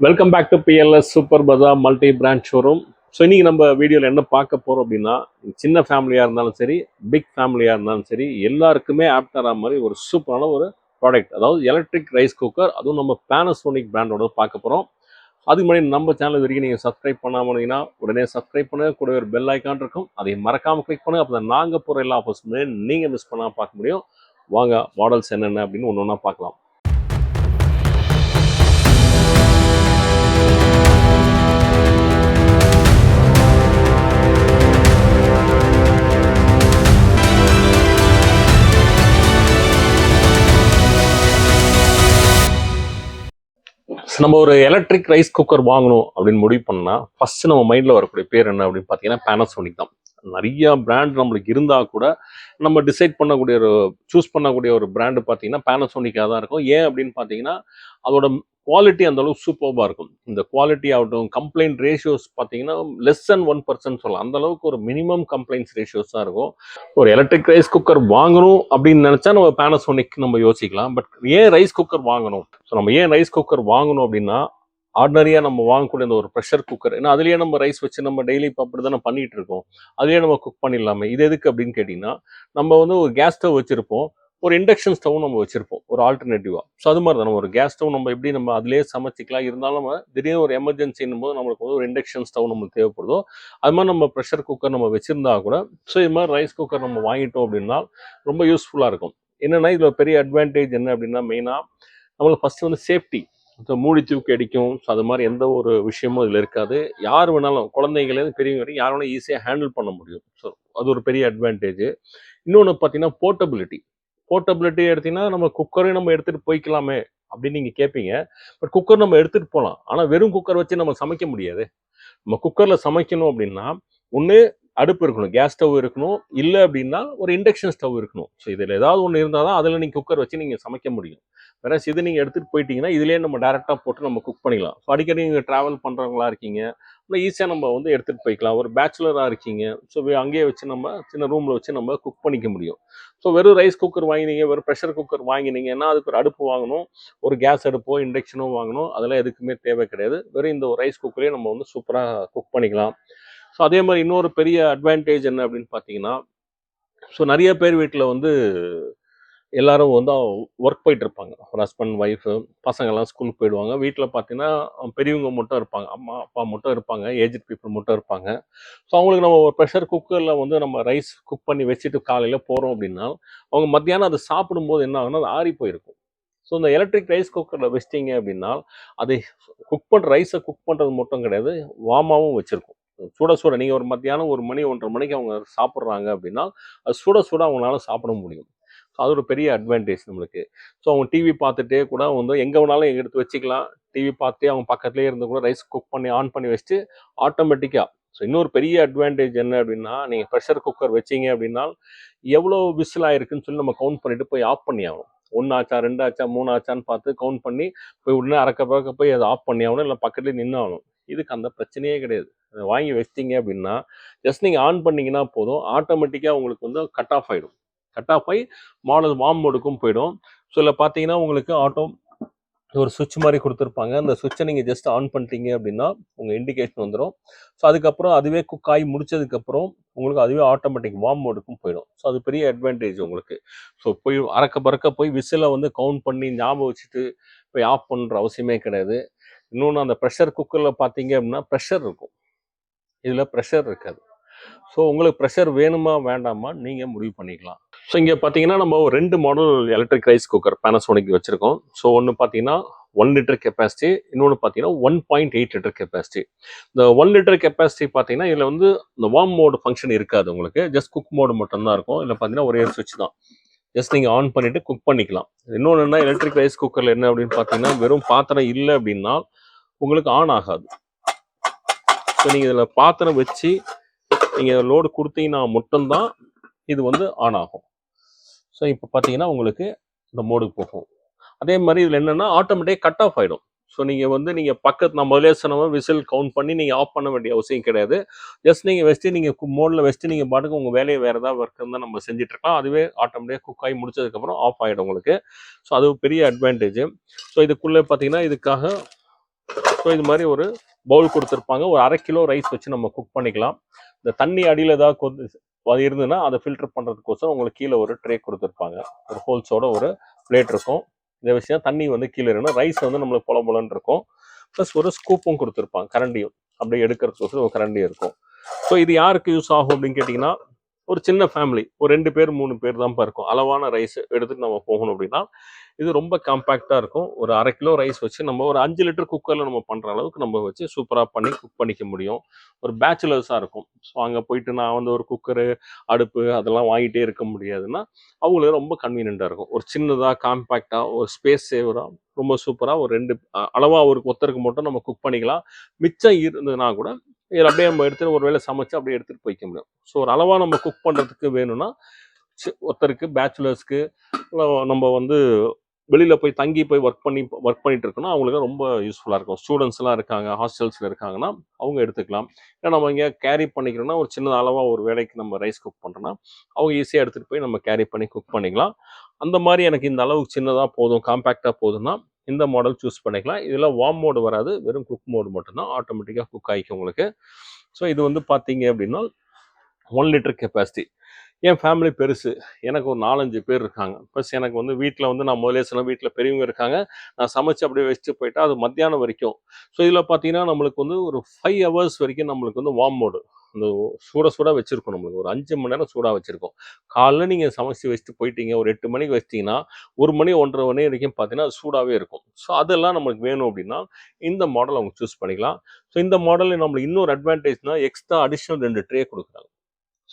Welcome back to BLS super bazaar multi brand showroom so இன்னைக்கு நம்ம வீடியோவில் என்ன பார்க்க போகிறோம் அப்படின்னா சின்ன ஃபேமிலியாக இருந்தாலும் சரி பிக் ஃபேமிலியாக இருந்தாலும் சரி எல்லாருக்குமே ஆப்டர் ஆகிற மாதிரி ஒரு சூப்பரான ஒரு ப்ராடக்ட் அதாவது எலக்ட்ரிக் ரைஸ் குக்கர் அதுவும் நம்ம பேனசோனிக் பிராண்டோட பார்க்க போகிறோம் அதுக்கு முன்னாடி நம்ம சேனல் வரைக்கும் நீங்கள் சப்ஸ்கிரைப் பண்ணாமல் இருந்தீங்கன்னா உடனே சப்ஸ்கிரைப் பண்ணுங்க. கூட ஒரு பெல் ஐக்கான் இருக்கும். அதை மறக்காமல் கிளிக் பண்ணுங்கள் அப்போ நாங்கள் போகிற எல்லா ஆஃபர்ஸுமே நீங்கள் மிஸ் பண்ணாமல் பார்க்க முடியும். வாங்க மாடல்ஸ் என்னென்ன அப்படின்னு ஒன்று ஒன்றா பார்க்கலாம். நம்ம ஒரு எலக்ட்ரிக் ரைஸ் குக்கர் வாங்கணும் அப்படின்னு முடிவு பண்ணால் ஃபர்ஸ்ட் நம்ம மைண்டில் வரக்கூடிய பேர் என்ன அப்படின்னு பார்த்தீங்கன்னா பேனசோனிக் தான். நிறைய பிராண்ட் நம்மளுக்கு இருந்தால் கூட நம்ம டிசைட் பண்ணக்கூடிய ஒரு சூஸ் பண்ணக்கூடிய ஒரு பிராண்டு பார்த்தீங்கன்னா பேனசோனிக்காக தான் இருக்கும். ஏன் அப்படின்னு பார்த்தீங்கன்னா அதோட குவாலிட்டி அந்த அளவுக்கு சூப்பர்பாக இருக்கும். இந்த குவாலிட்டி ஆகட்டும் கம்ப்ளைண்ட் ரேஷியோஸ் பார்த்தீங்கன்னா லெஸ் தென் ஒன் பர்சன்ட் சொல்லலாம். அந்த அளவுக்கு ஒரு மினிமம் கம்ப்ளைண்ட்ஸ் ரேஷியோஸ் தான் இருக்கும். ஒரு எலக்ட்ரிக் ரைஸ் குக்கர் வாங்கணும் அப்படின்னு நினச்சா நம்ம பேனசோனிக் நம்ம யோசிக்கலாம். பட் ஏன் ரைஸ் குக்கர் வாங்கணும்? ஸோ நம்ம ஏன் ரைஸ் குக்கர் வாங்கணும் அப்படின்னா ஆர்டினரியாக நம்ம வாங்கக்கூடிய இந்த ஒரு ப்ரெஷர் குக்கர் ஏன்னா அதுலேயே நம்ம ரைஸ் வச்சு நம்ம டெய்லி இப்போ அப்படி தானே பண்ணிகிட்டு இருக்கோம். அதுலேயே நம்ம குக் பண்ணிடலாமே. இது எதுக்கு அப்படின்னு கேட்டிங்கன்னா நம்ம வந்து ஒரு கேஸ் ஸ்டவ் வச்சுருப்போம். ஒரு இண்டக்ஷன் ஸ்டவ் நம்ம வச்சுருப்போம். ஒரு ஆல்டர்னேட்டிவாக ஸோ அது மாதிரி தான். நம்ம ஒரு கேஸ் ஸ்டவ் நம்ம எப்படி நம்ம அதிலேயே சமைச்சிக்கலாம். இருந்தாலும் நம்ம திடீர்னு ஒரு எமர்ஜென்சின்னும் போது நம்மளுக்கு வந்து ஒரு இண்டக்ஷன் ஸ்டவ் நம்மளுக்கு தேவைப்படுதோ அது மாதிரி நம்ம ப்ரெஷர் குக்கர் நம்ம வச்சுருந்தா கூட ஸோ இது மாதிரி ரைஸ் குக்கர் நம்ம வாங்கிட்டோம் அப்படின்னா ரொம்ப யூஸ்ஃபுல்லாக இருக்கும். என்னென்னா இதில் பெரிய அட்வான்டேஜ் என்ன அப்படின்னா மெயினாக நம்மளுக்கு ஃபஸ்ட்டு வந்து சேஃப்டி ஸோ மூடி தூக்கி அடிக்கும். ஸோ அது மாதிரி எந்த ஒரு விஷயமும் இதில் இருக்காது. யார் வேணாலும் குழந்தைங்கலேருந்து பெரியவங்க வரைக்கும் யார் வேணாலும் ஈஸியாக ஹேண்டில் பண்ண முடியும். ஸோ அது ஒரு பெரிய அட்வான்டேஜ் இன்னொன்று பார்த்தீங்கன்னா போர்ட்டபிலிட்டி போர்ட்டபிலிட்டி எடுத்தீங்கன்னா நம்ம குக்கரையும் நம்ம எடுத்துகிட்டு போய்க்கலாமே அப்படின்னு நீங்கள் கேட்பீங்க பட் குக்கர் நம்ம எடுத்துகிட்டு போகலாம் ஆனால் வெறும் குக்கர் வச்சு நம்ம சமைக்க முடியாது. நம்ம குக்கரில் சமைக்கணும் அப்படின்னா ஒன்று அடுப்பு இருக்கணும் கேஸ் ஸ்டவ் இருக்கணும். இல்லை அப்படின்னா ஒரு இண்டக்ஷன் ஸ்டவ் இருக்கணும். ஸோ இதில் ஏதாவது ஒன்று இருந்தால் தான் அதில் நீங்கள் குக்கர் வச்சு நீங்கள் சமைக்க முடியும். வேற இது நீங்கள் எடுத்துகிட்டு போயிட்டீங்கன்னா இதுலேயே நம்ம டேரெக்டாக போட்டு நம்ம குக் பண்ணிக்கலாம். ஸோ அடிக்கடி நீங்கள் ட்ராவல் பண்ணுறவங்களா இருக்கீங்க. இல்லை ஈஸியாக நம்ம வந்து எடுத்துகிட்டு போய்க்கலாம். ஒரு பேச்சுலராக இருக்கீங்க. ஸோ அங்கேயே வச்சு நம்ம சின்ன ரூமில் வச்சு நம்ம குக் பண்ணிக்க முடியும். ஸோ வெறும் ரைஸ் குக்கர் வாங்கினீங்க வெறும் ப்ரெஷர் குக்கர் வாங்கினீங்கன்னா அதுக்கு ஒரு அடுப்பு வாங்கணும்? ஒரு கேஸ் அடுப்போ இண்டக்ஷனோ வாங்கணும்? அதெல்லாம் எதுக்குமே தேவை கிடையாது. வெறும் இந்த ஒரு ரைஸ் குக்கரே நம்ம வந்து சூப்பராக குக் பண்ணிக்கலாம். ஸோ அதே மாதிரி இன்னொரு பெரிய அட்வான்டேஜ் என்ன அப்படின்னு பார்த்தீங்கன்னா ஸோ நிறைய பேர் வீட்டில் வந்து எல்லாரும் வந்து ஒர்க் போயிட்டு இருப்பாங்க ஒரு ஹஸ்பண்ட் ஒய்ஃபு பசங்கள்லாம் ஸ்கூலுக்கு போயிடுவாங்க. வீட்டில் பார்த்தீங்கன்னா பெரியவங்க மட்டும் இருப்பாங்க. அம்மா அப்பா மட்டும் இருப்பாங்க. ஏஜ் பீப்புள் மட்டும் இருப்பாங்க. ஸோ அவங்களுக்கு நம்ம ஒரு ப்ரெஷர் குக்கரில் வந்து நம்ம ரைஸ் குக் பண்ணி வச்சுட்டு காலையில் போகிறோம் அப்படின்னா அவங்க மத்தியானம் அதை சாப்பிடும்போது என்ன ஆகும்னா அது ஆறி போயிருக்கும். ஸோ இந்த எலக்ட்ரிக் ரைஸ் குக்கரில் வச்சிட்டிங்க அப்படின்னா அது குக் பண்ணுற ரைஸை குக் பண்ணுறது மட்டும் கிடையாது வாமாவும் வச்சுருக்கும். சுட சுட. நீங்கள் ஒரு மத்தியானம் ஒரு மணி ஒன்றரை மணிக்கு அவங்க சாப்பிட்றாங்க அப்படின்னா அது சுட சுட அவங்களால சாப்பிட முடியும். ஸோ அது ஒரு பெரிய அட்வான்டேஜ் நம்மளுக்கு. ஸோ அவங்க டிவி பார்த்துட்டே கூட வந்து எங்கே வேணாலும் எங்கே எடுத்து வச்சுக்கலாம். டிவி பார்த்தே அவங்க பக்கத்துலேயே இருந்து கூட ரைஸ் குக் பண்ணி ஆன் பண்ணி வச்சுட்டு ஆட்டோமேட்டிக்காக ஸோ இன்னொரு பெரிய அட்வான்டேஜ் என்ன அப்படின்னா நீங்கள் ப்ரெஷர் குக்கர் வச்சீங்க அப்படின்னா எவ்வளோ விசில் ஆயிருக்குன்னு சொல்லி நம்ம கவுண்ட் பண்ணிட்டு போய் ஆஃப் பண்ணி ஆகணும். ஒன்று ஆச்சா ரெண்டு ஆச்சா மூணு ஆச்சான்னு பார்த்து கவுண்ட் பண்ணி போய் உடனே அறக்க பறக்க போய் அதை ஆஃப் பண்ணி ஆகணும் இல்லை பக்கத்துலேயே நின்று ஆகணும். இதுக்கு அந்த பிரச்சனையே கிடையாது. அதை வாங்கி வச்சிட்டிங்க அப்படின்னா ஜஸ்ட் நீங்கள் ஆன் பண்ணிங்கன்னா போதும். ஆட்டோமேட்டிக்காக உங்களுக்கு வந்து கட் ஆஃப் ஆகிடும் கட் ஆஃப் ஆகி மாடல் வார்ம் மோடுக்கும் போயிடும். ஸோ இதில் பார்த்தீங்கன்னா உங்களுக்கு ஆட்டோ ஒரு சுவிட்ச் மாதிரி கொடுத்துருப்பாங்க. அந்த சுவிட்சை நீங்கள் ஜஸ்ட் ஆன் பண்ணிட்டீங்க அப்படின்னா உங்கள் இண்டிகேஷன் வந்துடும் ஸோ அதுக்கப்புறம் அதுவே குக் ஆகி முடிச்சதுக்கப்புறம் உங்களுக்கு அதுவே ஆட்டோமேட்டிக் வார்ம் மோடுக்கும் போயிடும். ஸோ அது பெரிய அட்வான்டேஜ் உங்களுக்கு. ஸோ போய் அறக்க பறக்க போய் விசிலை வந்து கவுண்ட் பண்ணி ஞாபகம் வச்சுட்டு போய் ஆஃப் பண்ணுற அவசியமே கிடையாது. இன்னொன்று அந்த ப்ரெஷர் குக்கரில் பார்த்தீங்க அப்படின்னா ப்ரெஷர் இருக்கும். இதில் ப்ரெஷர் இருக்காது. ஸோ உங்களுக்கு ப்ரெஷர் வேணுமா வேண்டாமா நீங்கள் முடிவு பண்ணிக்கலாம். ஸோ இங்கே பார்த்தீங்கன்னா நம்ம ஒரு ரெண்டு model electric rice cooker Panasonic வச்சுருக்கோம். ஸோ ஒன்று பார்த்தீங்கன்னா ஒன் லிட்டர் கெப்பாசிட்டி இன்னொன்று பார்த்தீங்கன்னா one point eight litre capacity இந்த ஒன் லிட்டர் கெப்பாசிட்டி பார்த்தீங்கன்னா இதில் வந்து இந்த வார்ம் மோடு ஃபங்க்ஷன் இருக்காது உங்களுக்கு. ஜஸ்ட் குக் மோடு மட்டும்தான் இருக்கும். இல்லை பார்த்தீங்கன்னா ஒரே சுவிட்ச் தான். ஜஸ்ட் நீங்கள் ஆன் பண்ணிவிட்டு குக் பண்ணிக்கலாம். இன்னொன்று என்ன எலக்ட்ரிக் ரைஸ் குக்கரில் என்ன அப்படின்னு பார்த்தீங்கன்னா வெறும் பாத்திரம் இல்லை அப்படின்னா உங்களுக்கு ஆன் ஆகாது. ஸோ நீங்கள் இதில் பாத்திரம் வச்சு நீங்கள் லோடு கொடுத்தீங்கன்னா மட்டும்தான் இது வந்து ஆன் ஆகும். ஸோ இப்போ பார்த்தீங்கன்னா உங்களுக்கு இந்த மோடுக்கு போகும். அதே மாதிரி இதில் என்னென்னா ஆட்டோமேட்டிக் கட் ஆஃப் ஆகிடும் ஸோ நீங்கள் வந்து நீங்கள் பக்கத்து நான் முதலே சொன்ன விசில் கவுண்ட் பண்ணி நீங்கள் ஆஃப் பண்ண வேண்டிய அவசியம் கிடையாது. ஜஸ்ட் நீங்கள் வச்சுட்டு நீங்கள் மோடில் வச்சுட்டு நீங்கள் பாட்டுக்கு உங்கள் வேலையை வேறு ஏதாவது ஒர்க் இருந்தால் நம்ம செஞ்சுட்ருக்கலாம் அதுவே ஆட்டோமேட்டிக்காக குக் ஆகி முடிச்சதுக்கப்புறம் ஆஃப் ஆகிடும் உங்களுக்கு. ஸோ அது ஒரு பெரிய அட்வான்டேஜ் ஸோ இதுக்குள்ளே பார்த்தீங்கன்னா இதுக்காக ஸோ இது மாதிரி ஒரு பவுல் கொடுத்துருப்பாங்க. ஒரு அரை கிலோ ரைஸ் வச்சு நம்ம குக் பண்ணிக்கலாம். இந்த தண்ணி அடியில் ஏதாவது கொந்து அது இருந்ததுன்னா அதை ஃபில்டர் பண்ணுறதுக்கோசரம் உங்களுக்கு கீழே ஒரு ட்ரே கொடுத்துருப்பாங்க. ஒரு ஹோல்ஸோட ஒரு பிளேட் இருக்கும். இந்த விஷயம் தண்ணி வந்து கீழே இருக்கணும் ரைஸ் வந்து நம்மளுக்கு பொல பொலன்னு இருக்கும். ப்ளஸ் ஒரு ஸ்கூப்பும் கொடுத்துருப்பாங்க கரண்டியும். அப்படியே எடுக்கிறதுக்கோசரம் ஒரு கரண்டி இருக்கும். ஸோ இது யாருக்கு யூஸ் ஆகும் அப்படின்னு கேட்டிங்கன்னா ஒரு சின்ன ஃபேமிலி ஒரு ரெண்டு பேர் மூணு பேர் தான் இருக்கும். அளவான ரைஸ் எடுத்துட்டு நம்ம போகணும் அப்படின்னா இது ரொம்ப காம்பேக்டாக இருக்கும். ஒரு அரை கிலோ ரைஸ் வச்சு நம்ம ஒரு அஞ்சு லிட்டர் குக்கரில் நம்ம பண்ணுற அளவுக்கு நம்ம வச்சு சூப்பராக பண்ணி குக் பண்ணிக்க முடியும். ஒரு பேச்சுலர்ஸாக இருக்கும். ஸோ அங்கே போயிட்டு நான் வந்து ஒரு குக்கரு அடுப்பு அதெல்லாம் வாங்கிட்டே இருக்க முடியாதுன்னா அவங்களுக்கு ரொம்ப கன்வீனியண்ட்டாக இருக்கும். ஒரு சின்னதாக காம்பேக்டாக ஒரு ஸ்பேஸ் சேவராக ரொம்ப சூப்பராக ஒரு ரெண்டு அளவாக ஒரு ஒத்தருக்கு மட்டும் நம்ம குக் பண்ணிக்கலாம். மிச்சம் இருந்ததுன்னா கூட இதில் அப்படியே நம்ம எடுத்து ஒரு வேளை சமைச்சு அப்படியே எடுத்துகிட்டு போய்க்க முடியும். ஸோ ஒரு அளவாக நம்ம குக் பண்ணுறதுக்கு வேணும்னா ஒருத்தருக்கு பேச்சுலர்ஸ்க்கு நம்ம வந்து வெளியில் போய் தங்கி போய் ஒர்க் பண்ணி ஒர்க் பண்ணிட்டு இருக்கோம்னா அவங்களுக்கு ரொம்ப யூஸ்ஃபுல்லாக இருக்கும். ஸ்டூடெண்ட்ஸ்லாம் இருக்காங்க ஹாஸ்டல்ஸில் இருக்காங்கன்னா அவங்க எடுத்துக்கலாம். ஏன்னா நம்ம இங்கே கேரி பண்ணிக்கிறோம்னா ஒரு சின்ன அளவாக ஒரு வேலைக்கு நம்ம ரைஸ் குக் பண்ணுறோன்னா அவங்க ஈஸியாக எடுத்துகிட்டு போய் நம்ம கேரி பண்ணி குக் பண்ணிக்கலாம். அந்த மாதிரி எனக்கு இந்த அளவுக்கு சின்னதாக போதும் காம்பேக்டாக போதும்னா இந்த மாடல் சூஸ் பண்ணிக்கலாம். இதில் வார்ம் மோடு வராது வெறும் குக் மோடு மட்டும்தான். ஆட்டோமேட்டிக்காக குக் ஆகிக்கும் உங்களுக்கு. ஸோ இது வந்து பார்த்தீங்க அப்படின்னா ஒன் லிட்டர் கெப்பாசிட்டி என் ஃபேமிலி பெருசு. எனக்கு ஒரு நாலஞ்சு பேர் இருக்காங்க. ப்ளஸ் எனக்கு வந்து வீட்டில் வந்து நான் முதலே சில வீட்டில் பெரியவங்க இருக்காங்க. நான் சமைச்சு அப்படியே வச்சுட்டு போயிட்டா அது மத்தியானம் வரைக்கும். ஸோ இதில் பார்த்தீங்கன்னா நம்மளுக்கு வந்து ஒரு ஃபைவ் ஹவர்ஸ் வரைக்கும் நம்மளுக்கு வந்து வார்ம் மோடு அந்த சூட சூடாக வச்சுருக்கோம் நம்மளுக்கு. ஒரு அஞ்சு மணி நேரம் சூடாக வச்சுருக்கோம். காலைல நீங்கள் சமைச்சு வச்சுட்டு போயிட்டீங்க. ஒரு எட்டு மணிக்கு வச்சிட்டிங்கன்னா ஒரு மணி ஒன்றரை மணி வரைக்கும் பார்த்தீங்கன்னா அது சூடாகவே இருக்கும். ஸோ அதெல்லாம் நம்மளுக்கு வேணும் அப்படின்னா இந்த மாடல் அவங்க சூஸ் பண்ணிக்கலாம். ஸோ இந்த மாடலில் நம்மளுக்கு இன்னொரு அட்வான்டேஜ்னால் எக்ஸ்ட்ரா அடிஷ்னல் ரெண்டு ட்ரே கொடுக்குறாங்க.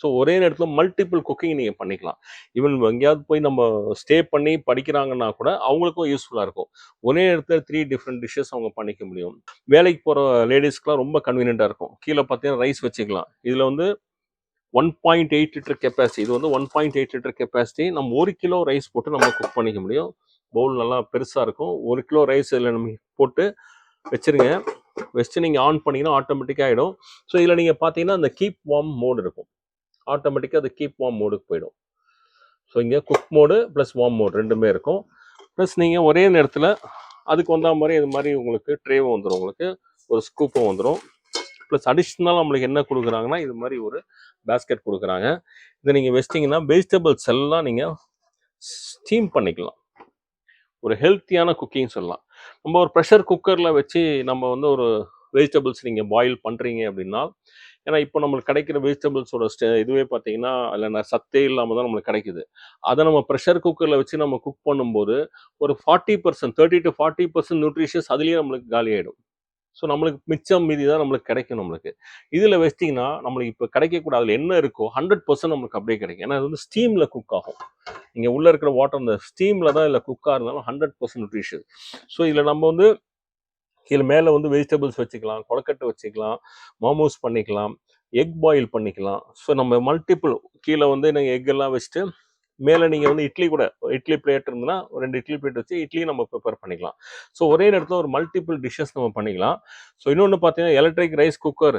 ஸோ ஒரே நேரத்தில் மல்டிபிள் குக்கிங் நீங்கள் பண்ணிக்கலாம். ஈவன் எங்கேயாவது போய் நம்ம ஸ்டே பண்ணி படிக்கிறாங்கன்னா கூட அவங்களுக்கும் யூஸ்ஃபுல்லாக இருக்கும். ஒரே நேரத்தில் த்ரீ டிஃப்ரெண்ட் டிஷ்ஷஸ் அவங்க பண்ணிக்க முடியும். வேலைக்கு போகிற லேடிஸ்க்குலாம் ரொம்ப கன்வீனியண்ட்டாக இருக்கும். கீழே பார்த்தீங்கன்னா ரைஸ் வச்சுக்கலாம். இதில் வந்து one point eight litre capacity இது வந்து one point eight litre capacity நம்ம ஒரு கிலோ ரைஸ் போட்டு நம்ம குக் பண்ணிக்க முடியும். பவுல் நல்லா பெருசாக இருக்கும். ஒரு கிலோ ரைஸ் இதில் நம்ம போட்டு வச்சிருங்க. வச்சு நீங்கள் ஆன் பண்ணிங்கன்னா ஆட்டோமேட்டிக்காக ஆகிடும் ஸோ இதில் நீங்கள் பார்த்தீங்கன்னா அந்த கீப் வார்ம் மோட் இருக்கும். ஆட்டோமேட்டிக்காக அது கீப் வார்ம் மோடுக்கு போயிடும். ஸோ இங்கே cook mode plus warm mode ரெண்டுமே இருக்கும். ப்ளஸ் நீங்கள் ஒரே நேரத்தில் அதுக்கு வந்த மாதிரி இது மாதிரி உங்களுக்கு ட்ரேவும் வந்துடும் உங்களுக்கு ஒரு ஸ்கூப்பும் வந்துடும் ப்ளஸ் அடிஷ்னலாக நம்மளுக்கு என்ன கொடுக்குறாங்கன்னா இது மாதிரி ஒரு பேஸ்கெட் கொடுக்குறாங்க. இதை நீங்கள் வச்சிட்டிங்கன்னா வெஜிடபிள்ஸ் எல்லாம் நீங்கள் ஸ்டீம் பண்ணிக்கலாம். ஒரு ஹெல்த்தியான குக்கிங் சொல்லலாம். நம்ம ஒரு ப்ரெஷர் குக்கரில் வச்சு நம்ம வந்து ஒரு வெஜிடபிள்ஸ் நீங்கள் பாயில் பண்ணுறீங்க அப்படின்னா ஏன்னா இப்போ நம்மளுக்கு கிடைக்கிற வெஜிடபிள்ஸோட ஸ்டே இதுவே பார்த்தீங்கன்னா இல்லை நான் சத்தே இல்லாமல் தான் நம்மளுக்கு கிடைக்குது. அதை நம்ம ப்ரெஷர் குக்கரில் வச்சு நம்ம குக் பண்ணும்போது ஒரு forty percent thirty to forty percent nutritious அதுலேயே நம்மளுக்கு காலியாயிடும். ஸோ நம்மளுக்கு மிச்சம் மீதி தான் நம்மளுக்கு கிடைக்கும் நம்மளுக்கு. இதில் வச்சிட்டிங்கன்னா நம்மளுக்கு இப்போ கிடைக்கக்கூடாது அதில் என்ன இருக்கோ ஹண்ட்ரட் பர்சன்ட் நம்மளுக்கு அப்படியே கிடைக்கும். ஏன்னா அது வந்து ஸ்டீமில் குக் ஆகும். இங்கே உள்ளே இருக்கிற வாட்டர் அந்த ஸ்டீமில் தான் இதில் குக்காக இருந்தாலும் ஹண்ட்ரட் பர்சன்ட் நியூட்ரிஷியஸ் ஸோ இதில் நம்ம வந்து கீழே மேலே வந்து வெஜிடபிள்ஸ் வச்சுக்கலாம் கொலக்கட்டை வச்சுக்கலாம் மோமோஸ் பண்ணிக்கலாம் எக் பாயில் பண்ணிக்கலாம். ஸோ நம்ம மல்டிபிள் கீழே வந்து நீங்கள் எக் எல்லாம் வச்சுட்டு மேலே நீங்கள் வந்து இட்லி கூட இட்லி பிளேட் இருந்ததுன்னா ஒரு ரெண்டு இட்லி பிளேட் வச்சு இட்லி நம்ம ப்ரிப்பேர் பண்ணிக்கலாம். ஸோ ஒரே நேரத்தில் ஒரு மல்டிபிள் டிஷ்ஷஸ் நம்ம பண்ணிக்கலாம். ஸோ இன்னொன்று பார்த்தீங்கன்னா எலக்ட்ரிக் ரைஸ் குக்கர்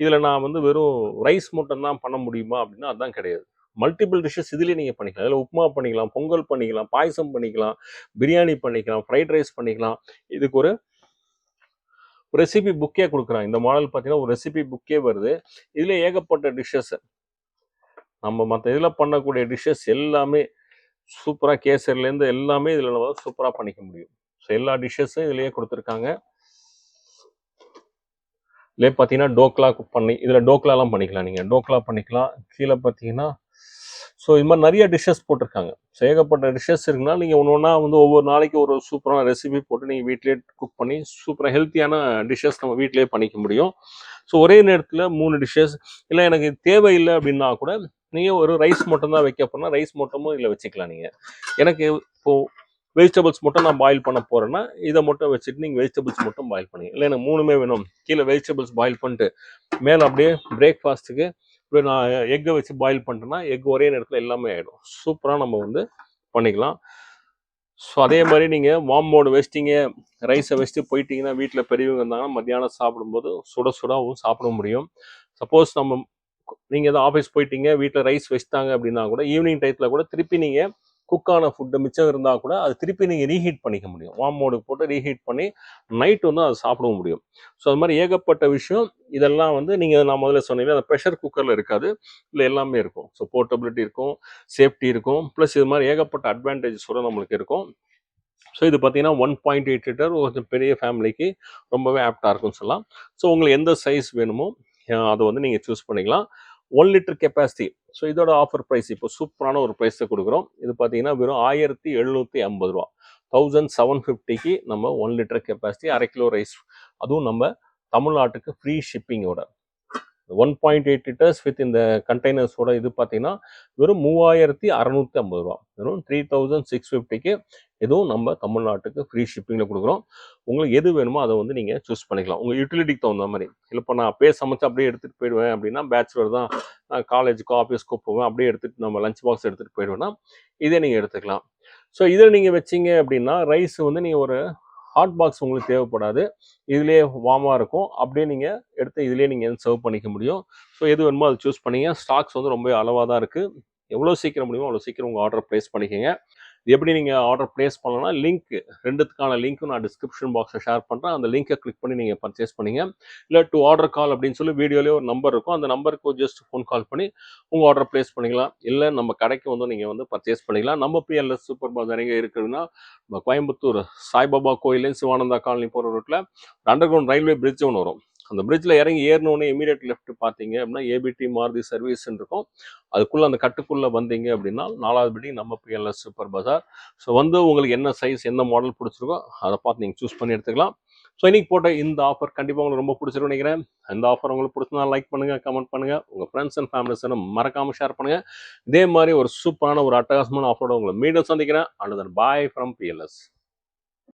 இதில் நான் வந்து வெறும் ரைஸ் மட்டும் தான் பண்ண முடியுமா அப்படின்னா அதுதான் கிடையாது. மல்டிபிள் டிஷ்ஷஸ் இதுலேயே நீங்கள் பண்ணிக்கலாம். இதில் உப்புமா பண்ணிக்கலாம் பொங்கல் பண்ணிக்கலாம் பாயசம் பண்ணிக்கலாம் பிரியாணி பண்ணிக்கலாம் ஃப்ரைட் ரைஸ் பண்ணிக்கலாம். இதுக்கு ஒரு ரெசிபி புக்கே கொடுக்குறாங்க இந்த மாடல் பார்த்தீங்கன்னா ஒரு ரெசிபி புக்கே வருது. இதில் ஏகப்பட்ட டிஷ்ஷஸ் நம்ம மற்ற இதில் பண்ணக்கூடிய டிஷ்ஷஸ் எல்லாமே சூப்பராக கேசரிலேருந்து எல்லாமே இதில் நம்ம சூப்பராக பண்ணிக்க முடியும். ஸோ எல்லா டிஷ்ஷஸும் இதிலேயே கொடுத்துருக்காங்க. இதிலே பார்த்தீங்கன்னா டோக்லா பண்ணி இதில் டோக்லாலாம் பண்ணிக்கலாம். நீங்கள் டோக்லா பண்ணிக்கலாம். கீழே பார்த்தீங்கன்னா ஸோ இது மாதிரி நிறைய டிஷ்ஷஸ் போட்டிருக்காங்க. ஸோ ஏகப்பட்ட டிஷ்ஷஸ் இருக்குன்னா நீங்கள் ஒன்று ஒன்றா வந்து ஒவ்வொரு நாளைக்கு ஒரு சூப்பரான ரெசிபி போட்டு நீங்கள் வீட்டிலேயே குக் பண்ணி சூப்பராக ஹெல்த்தியான டிஷ்ஷஸ் நம்ம வீட்டிலேயே பண்ணிக்க முடியும். ஸோ ஒரே நேரத்தில் மூணு டிஷ்ஷஸ் இல்லை எனக்கு தேவையில்லை அப்படின்னா கூட நீங்கள் ஒரு ரைஸ் மட்டும் தான் வைக்க போனால் ரைஸ் மட்டுமும் இதில் வச்சுக்கலாம் நீங்கள் எனக்கு இப்போது வெஜிடபிள்ஸ் மட்டும் நான் பாயில் பண்ண போகிறேன்னா இதை மட்டும் வச்சுட்டு நீங்கள் வெஜிடபிள்ஸ் மட்டும் பாயில் பண்ணி இல்லை எனக்கு மூணுமே வேணும். கீழே வெஜிடபிள்ஸ் பாயில் பண்ணிட்டு மேலே அப்படியே பிரேக்ஃபாஸ்ட்டுக்கு இப்படி நான் எக்கை வச்சு பாயில் பண்ணிட்டேன்னா எக் ஒரே நேரத்தில் எல்லாமே ஆகிடும் சூப்பராக நம்ம வந்து பண்ணிக்கலாம். ஸோ அதே மாதிரி நீங்கள் வார்ம் மோடு வச்சிட்டீங்க ரைஸை வச்சுட்டு போயிட்டீங்கன்னா வீட்டில் பெரியவங்க இருந்தாங்கன்னா மத்தியானம் சாப்பிடும்போது சுட சுடாவும் சாப்பிட முடியும். சப்போஸ் நம்ம நீங்கள் எதாவது ஆஃபீஸ் போயிட்டீங்க வீட்டில் ரைஸ் வச்சுட்டாங்க அப்படின்னா கூட ஈவினிங் டைத்தில் கூட திருப்பி நீங்கள் குக்கான ஃபுட்டு மிச்சம் இருந்தால் கூட அது திருப்பி நீங்கள் ரீஹீட் பண்ணிக்க முடியும். வார்ம் மோடுக்கு போட்டு ரீஹீட் பண்ணி நைட் வந்து அதை சாப்பிட முடியும். ஸோ அது மாதிரி ஏகப்பட்ட விஷயம். இதெல்லாம் வந்து நீங்கள் நான் முதல்ல சொன்னீங்க அந்த ப்ரெஷர் குக்கரில் இருக்காது. இல்லை எல்லாமே இருக்கும். ஸோ போர்ட்டபிலிட்டி இருக்கும் சேஃப்டி இருக்கும். ப்ளஸ் இது மாதிரி ஏகப்பட்ட அட்வான்டேஜஸோட நம்மளுக்கு இருக்கும். ஸோ இது பார்த்தீங்கன்னா ஒன் பாயிண்ட் எயிட் லிட்டர் கொஞ்சம் பெரிய ஃபேமிலிக்கு ரொம்பவே ஆப்டாக இருக்கும்னு சொல்லலாம். ஸோ உங்களுக்கு எந்த சைஸ் வேணுமோ அதை வந்து நீங்கள் சூஸ் பண்ணிக்கலாம். ஒன் லிட்டர் கெப்பாசிட்டி ஸோ இதோட ஆஃபர் ப்ரைஸ் இப்போ சூப்பரான ஒரு ப்ரைஸை கொடுக்குறோம். இது பார்த்தீங்கன்னா வெறும் ஆயிரத்தி எழுநூற்றி ஐம்பது ரூபா. தௌசண்ட் செவன் ஃபிஃப்டிக்கு நம்ம ஒன் லிட்டர் கெப்பாசிட்டி அரை கிலோ ரைஸ் அதுவும் நம்ம தமிழ்நாட்டுக்கு free ஷிப்பிங்கோட one point eight litres with இந்த கண்டெய்னர்ஸோட இது பார்த்தீங்கன்னா வெறும் மூவாயிரத்தி அறநூற்றி ஐம்பது ரூபா. வெறும் த்ரீ தௌசண்ட் சிக்ஸ் ஃபிஃப்டிக்கு எதுவும் நம்ம தமிழ்நாட்டுக்கு ஃப்ரீ ஷிப்பிங்கில் கொடுக்குறோம். உங்களுக்கு எது வேணுமோ அதை வந்து நீங்கள் சூஸ் பண்ணிக்கலாம். உங்கள் யூட்டிலிட்டிக்கு தகுந்த மாதிரி. இல்லை இப்போ நான் அப்பயே சமைச்சு அப்படியே எடுத்துகிட்டு போயிடுவேன் அப்படின்னா பேச்சுலர் தான் நான் காலேஜுக்கோ ஆஃபீஸ்க்கோ போவேன் அப்படியே எடுத்துகிட்டு நம்ம லஞ்ச் பாக்ஸ் எடுத்துகிட்டு போயிடுவேன்னா இதே நீங்கள் எடுத்துக்கலாம். ஸோ இதை நீங்கள் வச்சீங்க அப்படின்னா ரைஸ் வந்து நீங்கள் ஒரு ஹாட் பாக்ஸ் உங்களுக்கு தேவைப்படாது. இதுலேயே வார்மாக இருக்கும். அப்படியே நீங்கள் எடுத்து இதுலேயே நீங்கள் சர்வ் பண்ணிக்க முடியும். ஸோ எது வேணுமோ அதை சூஸ் பண்ணிங்க. ஸ்டாக்ஸ் வந்து ரொம்ப அளவாக தான் இருக்குது எவ்வளோ சீக்கிரம் முடியுமோ அவ்வளோ சீக்கிரம் உங்கள் ஆர்டர் ப்ளேஸ் பண்ணிக்கோங்க. எப்படி நீங்கள் ஆர்டர் ப்ளேஸ் பண்ணலாம்னா லிங்க் ரெண்டுத்துக்கான லிங்க்கும் நான் டிஸ்கிரிப்ஷன் பாக்ஸில் ஷேர் பண்ணுறேன் அந்த லிங்கை கிளிக் பண்ணி நீங்கள் பர்ச்சேஸ் பண்ணிங்க. இல்லை டு ஆர்டர் கால் அப்படின்னு சொல்லி வீடியோலேயே ஒரு நம்பர் இருக்கும். அந்த நம்பருக்கு ஜஸ்ட் ஃபோன் கால் பண்ணி உங்கள் ஆர்டர் ப்ளேஸ் பண்ணிக்கலாம். இல்லை நம்ம கடைக்கு வந்து நீங்கள் வந்து பர்ச்சேஸ் பண்ணிக்கலாம். நம்ம பிஎல்எஸ் சூப்பர் பாजार எங்கே இருக்குதுன்னா நம்ம கோயம்புத்தூர் சாய்பாபா கோயிலேருந்து சிவானந்தா காலனி போகிற ரூட்டில் அண்டர் கிரவுண்ட் ரயில்வே பிரிட்ஜ் ஒன்று வரும். அந்த பிரிட்ஜில் இறங்கி ஏறினோடனே இமீடியட் லெஃப்ட் பார்த்தீங்க அப்படின்னா ஏபிடி மாருதி சர்வீஸ்ன்னு இருக்கும். அதுக்குள்ளே அந்த கட்டுக்குள்ளே வந்தீங்க அப்படின்னா நாலாவது பில்டிங் நம்ம பிஎல்எஸ் சூப்பர் பஜார் ஸோ வந்து உங்களுக்கு என்ன சைஸ் என்ன மாடல் பிடிச்சிருக்கோ அதை பார்த்து நீங்கள் சூஸ் பண்ணி எடுத்துக்கலாம். ஸோ இன்னைக்கு போட்ட இந்த ஆஃபர் கண்டிப்பாக உங்களுக்கு ரொம்ப பிடிச்சிருக்கும் நினைக்கிறேன். இந்த ஆஃபர் உங்களுக்கு பிடிச்சதுனா லைக் பண்ணுங்கள் கமெண்ட் பண்ணுங்கள் உங்கள் ஃப்ரெண்ட்ஸ் அண்ட் ஃபேமிலிஸ் மறக்காமல் ஷேர் பண்ணுங்கள் இதே மாதிரி ஒரு சூப்பரான ஒரு அட்டகாசமான ஆஃபரோட உங்களை மீண்டும் சந்திக்கிறேன். And bye from BLS